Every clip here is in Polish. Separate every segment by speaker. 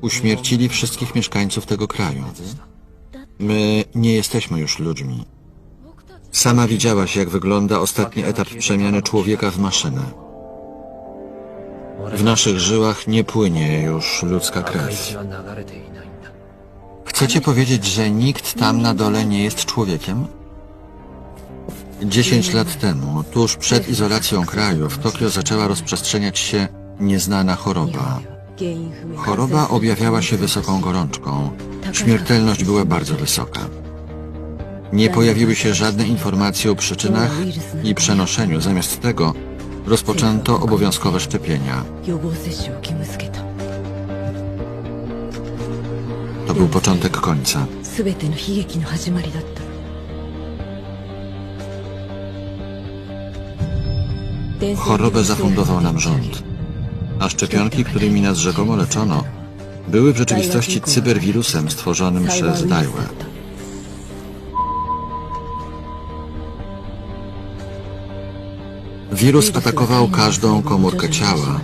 Speaker 1: Uśmiercili wszystkich mieszkańców tego kraju. My nie jesteśmy już ludźmi. Sama widziałaś, jak wygląda ostatni etap przemiany człowieka w maszynę. W naszych żyłach nie płynie już ludzka krew. Chcecie powiedzieć, że nikt tam na dole nie jest człowiekiem? Dziesięć lat temu, tuż przed izolacją kraju, w Tokio zaczęła rozprzestrzeniać się nieznana choroba Choroba objawiała się wysoką gorączką. Śmiertelność była bardzo wysoka. Nie pojawiły się żadne informacje o przyczynach i przenoszeniu. Zamiast tego rozpoczęto obowiązkowe szczepienia. To był początek końca. Chorobę zafundował nam rząd a szczepionki, którymi nas rzekomo leczono, były w rzeczywistości cyberwirusem stworzonym przez Daiwa. Wirus atakował każdą komórkę ciała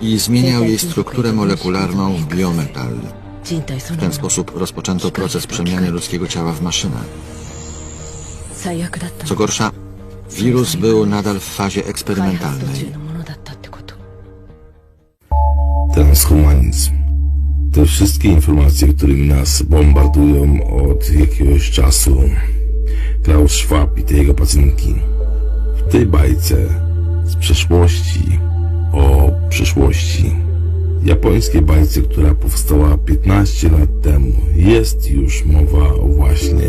Speaker 1: i zmieniał jej strukturę molekularną w biometal. W ten sposób rozpoczęto proces przemiany ludzkiego ciała w maszynę. Co gorsza, wirus był nadal w fazie eksperymentalnej.
Speaker 2: Transhumanizm. Te wszystkie informacje, którymi nas bombardują od jakiegoś czasu. Klaus Schwab i te jego pacynki. W tej bajce z przeszłości o przyszłości. Japońskiej bajce, która powstała 15 lat temu, jest już mowa właśnie.